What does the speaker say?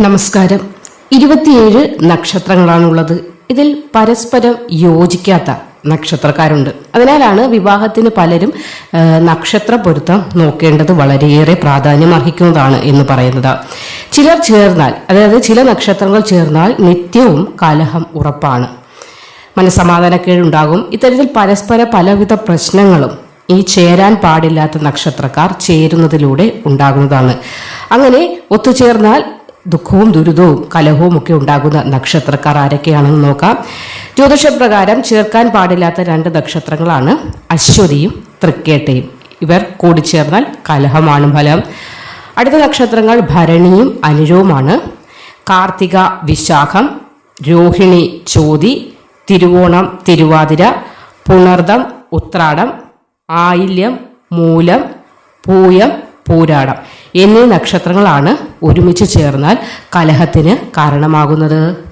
നമസ്കാരം. ഇരുപത്തിയേഴ് നക്ഷത്രങ്ങളാണുള്ളത്. ഇതിൽ പരസ്പരം യോജിക്കാത്ത നക്ഷത്രക്കാരുണ്ട്. അതിനാലാണ് വിവാഹത്തിന് പലരും നക്ഷത്ര പൊരുത്തം നോക്കേണ്ടത് വളരെയേറെ പ്രാധാന്യം അർഹിക്കുന്നതാണ് എന്ന് പറയുന്നത്. ചിലർ ചേർന്നാൽ അതായത് ചില നക്ഷത്രങ്ങൾ ചേർന്നാൽ നിത്യവും കലഹം ഉറപ്പാണ്. മനസ്സമാധാനക്കേടുണ്ടാകും. ഇത്തരത്തിൽ പരസ്പര പലവിധ പ്രശ്നങ്ങളും ഈ ചേരാൻ പാടില്ലാത്ത നക്ഷത്രക്കാർ ചേരുന്നതിലൂടെ ഉണ്ടാകുന്നതാണ്. അങ്ങനെ ഒത്തുചേർന്നാൽ ദുഃഖവും ദുരിതവും കലഹവും ഒക്കെ ഉണ്ടാകുന്ന നക്ഷത്രക്കാർ ആരൊക്കെയാണെന്ന് നോക്കാം. ജ്യോതിഷപ്രകാരം ചേർക്കാൻ പാടില്ലാത്ത രണ്ട് നക്ഷത്രങ്ങളാണ് അശ്വതിയും തൃക്കേട്ടയും. ഇവർ കൂടിച്ചേർന്നാൽ കലഹമാണ് ഫലം. അടുത്ത നക്ഷത്രങ്ങൾ ഭരണിയും അനുരവുമാണ് കാർത്തിക വിശാഖം രോഹിണി ചോതി തിരുവോണം തിരുവാതിര പുണർദം ഉത്രാടം ആയില്യം മൂലം പൂയം പൂരാടം. എന്നീ നക്ഷത്രങ്ങളാണ് ഒരുമിച്ച് ചേർന്നാൽ കലഹത്തിന് കാരണമാകുന്നത്.